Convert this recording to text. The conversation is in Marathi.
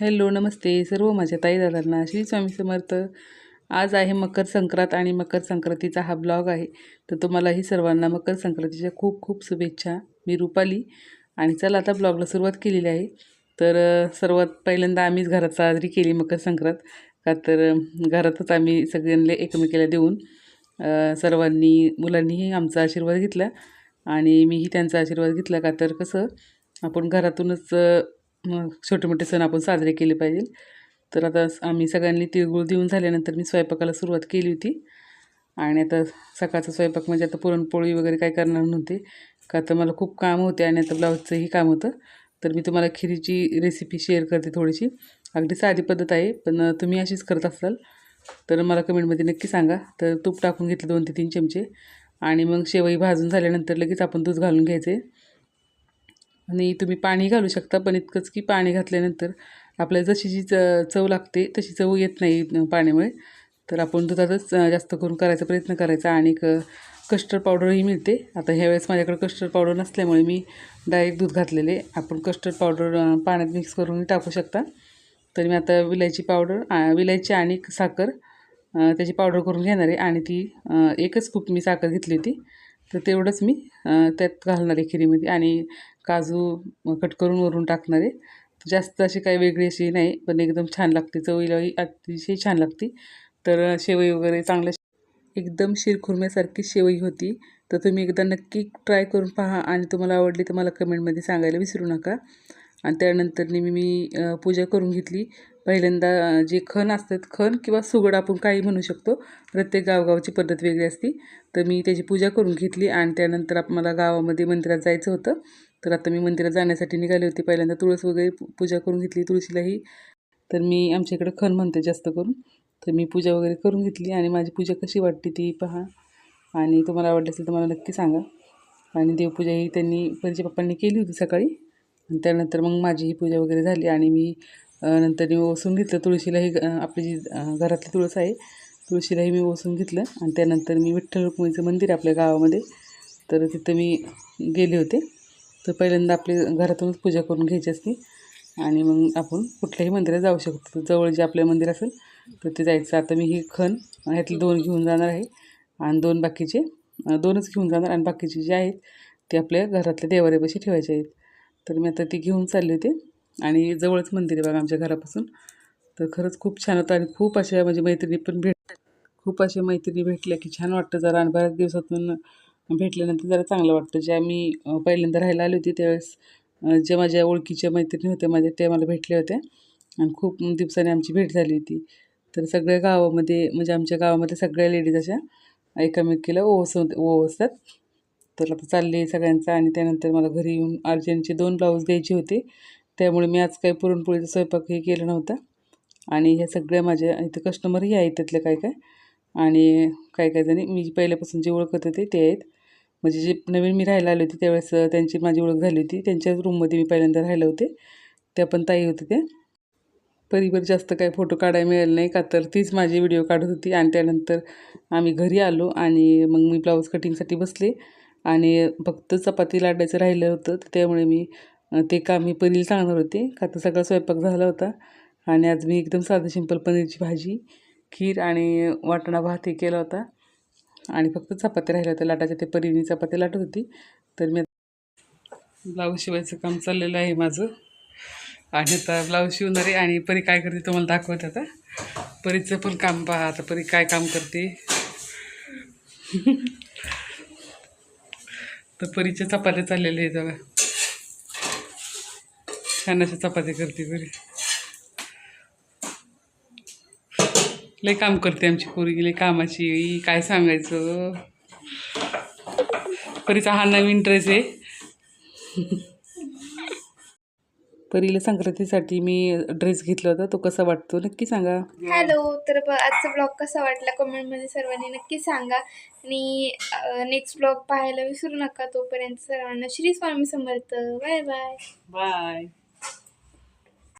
हॅलो नमस्ते. सर्व माझ्या ताई दादांना श्री स्वामी समर्थ. आज आहे मकर संक्रांत आणि मकर संक्रांतीचा हा ब्लॉग आहे. तर तुम्हालाही सर्वांना मकर संक्रांतीच्या खूप खूप शुभेच्छा. मी रुपाली आणि चला आता ब्लॉगला सुरुवात केलेली आहे. तर सर्वात पहिल्यांदा आम्हीच घरात साजरी केली मकर संक्रांत. का तर घरातच आम्ही सगळ्यांना एकमेकीला देऊन सर्वांनी मुलांनीही आमचा आशीर्वाद घेतला आणि मीही त्यांचा आशीर्वाद घेतला. का तर कसं आपण घरातूनच छोटे मोठे सण आपण साजरे केले पाहिजे. तर आता आम्ही सगळ्यांनी तिळगुळ देऊन झाल्यानंतर मी स्वयंपाकाला सुरुवात केली होती. आणि आता सकाळचा स्वयंपाक म्हणजे आता पुरणपोळी वगैरे काय करणार नव्हते. का तर मला खूप काम होते आणि आता ब्लाऊजचंही काम होतं. तर मी तुम्हाला खिरीची रेसिपी शेअर करते थोडीशी. अगदी साधी पद्धत आहे पण तुम्ही अशीच करत असाल. तर मला कमेंटमध्ये नक्की सांगा. तर तूप टाकून घेतलं दोन ते तीन चमचे. आणि मग शेवई भाजून झाल्यानंतर लगेच आपण दूध घालून घ्यायचे. आणि तुम्ही पाणी घालू शकता पण इतकंच की पाणी घातल्यानंतर आपल्याला जशी जी च चव लागते तशी चव येत नाही पाण्यामुळे. तर आपण दुधातच जास्त करून करायचा प्रयत्न करायचा. आणि क कस्टर्ड पावडरही मिळते. आता ह्या वेळेस माझ्याकडे कस्टर्ड पावडर नसल्यामुळे मी डायरेक्ट दूध घातलेले. आपण कस्टर्ड पावडर पाण्यात मिक्स करून टाकू शकता. तर मी आता विलायची पावडर विलायची आणि साखर त्याची पावडर करून घेणार. आहे आणि ती एकच खूप मी साखर घेतली होती. तर तेवढंच मी त्यात घालणार आहे खिरीमध्ये आणि काजू कट करून वरून टाकणार. आहे जास्त अशी काही वेगळी अशी नाही पण एकदम छान लागते. चवीलाही अतिशय छान लागते. तर शेवई वगैरे चांगल्या एकदम शिरखुरम्यासारखी शेवई होती. तर तुम्ही एकदा नक्की ट्राय करून पहा आणि तुम्हाला आवडली तर मला कमेंटमध्ये सांगायला विसरू नका. आणि त्यानंतर मी मी पूजा करून घेतली. पहिल्यांदा जे खण असतात खण किंवा सुगड आपण काही म्हणू शकतो. प्रत्येक गावगावची पद्धत वेगळी असती. तर मी त्याची पूजा करून घेतली आणि त्यानंतर आप मला गावामध्ये मंदिरात जायचं होतं. तर आता मी मंदिरात जाण्यासाठी निघाले होते. पहिल्यांदा तुळस वगैरे पूजा करून घेतली तुळशीलाही. तर मी आमच्याकडे खण म्हणते जास्त करून. तर मी पूजा वगैरे करून घेतली आणि माझी पूजा कशी वाटते ती पहा. आणि तुम्हाला आवडली असेल तर मला नक्की सांगा. आणि देवपूजा ही त्यांनी परिचय पप्पांनी केली होती सकाळी. आणि त्यानंतर मग माझी ही पूजा वगैरे झाली आणि मी नंतर मी ओसून घेतलं तुळशीलाही आपली जी घरातली तुळस आहे तुळशीलाही मी ओसून घेतलं. आणि त्यानंतर मी विठ्ठल रुक्मिणीचं मंदिर आपल्या गावामध्ये तर तिथं मी गेले होते. तर पहिल्यांदा आपली घरातूनच पूजा करून घ्यायची असते. आणि मग आपण कुठल्याही मंदिरात जाऊ शकतो. जवळ जे आपलं मंदिर असेल तर ते जायचं. आता मी ही खण ह्यातले दोन घेऊन जाणार आहे. आणि दोन बाकीचे दोनच घेऊन जाणार. आणि बाकीचे जे आहेत ते आपल्या घरातल्या देवाऱ्यापाशी ठेवायचे आहेत. तर मी आता ती घेऊन चालले होते. आणि जवळच मंदिर आहे बघा आमच्या घरापासून. तर खरंच खूप छान होतं आणि खूप अशा म्हणजे मैत्रिणी पण भेट खूप अशा मैत्रिणी भेटल्या की छान वाटतं जरा आणि बऱ्याच दिवसातून भेटल्यानंतर जरा चांगलं वाटतं. ज्या मी पहिल्यांदा राहायला आली होती त्यावेळेस जे ज्या माझ्या ओळखीच्या मैत्रिणी होत्या माझ्या त्या मला भेटल्या होत्या. आणि खूप दिवसांनी आमची भेट झाली होती. तर सगळ्या गावामध्ये म्हणजे आमच्या गावामध्ये सगळ्या लेडीज अशा एकामेकीला ओवस ओवसतात. तर आता चालले सगळ्यांचं आणि त्यानंतर मला घरी येऊन अर्जंटचे दोन ब्लाऊज द्यायचे होते. त्यामुळे मी आज काही पुरणपोळीचा स्वयंपाक हे केला नव्हता. आणि ह्या सगळ्या माझ्या इथे कस्टमरही आहेत त्यातले काय काय. आणि काय काय जणी मी पहिल्यापासून जे ओळखत होते ते आहेत. म्हणजे जे नवीन मी राहायला आले होते त्यावेळेस त्यांची माझी ओळख झाली होती. त्यांच्याच रूममध्ये मी पहिल्यांदा राहिले होते. त्या पण ताई होते त्या परिवार जास्त काही फोटो काढायला मिळाले नाही का तर तीच माझी व्हिडिओ काढत होती. आणि त्यानंतर आम्ही घरी आलो आणि मग मी ब्लाऊज कटिंगसाठी बसले. आणि फक्त चपाती लाटायचं राहिलं होतं. तर त्यामुळे मी ते काम मी पनीर सांगणार होते. का तर सगळा स्वयंपाक झाला होता. आणि आज मी एकदम साधं सिंपल पनीरची भाजी खीर आणि वाटाणा भात हे केला होता. आणि फक्त चपात्या राहिल्या होत्या. लाटाच्या ते परीने चपात्या लाटत होती. तर मी ब्लाऊज शिवायचं काम चाललेलं आहे माझं. आणि आता ब्लाऊज शिवणारे आणि परी काय करते तुम्हाला दाखवते आता. परीचं पण काम पहा आता. परी काय काम करते. तर परीच्या चपात्या चाललेल्या आहेत बघा. छान अशा चपात्या करते परी लय काम करते आमची पोरगी लय कामाची. काय सांगायचं? परीचा हा नवीन ड्रेस आहे. परीला संक्रांतीसाठी मी ड्रेस घेतला होता. तो कसा वाटतो? नक्की सांगा. हॅलो तर ब- आजचा ब्लॉग कसा वाटला कमेंटमध्ये सर्वांनी नक्की सांगा. आणि नेक्स्ट ब्लॉग पाहायला विसरू नका तोपर्यंत सर्वांना. Shri Swami Samarth. Bye bye bye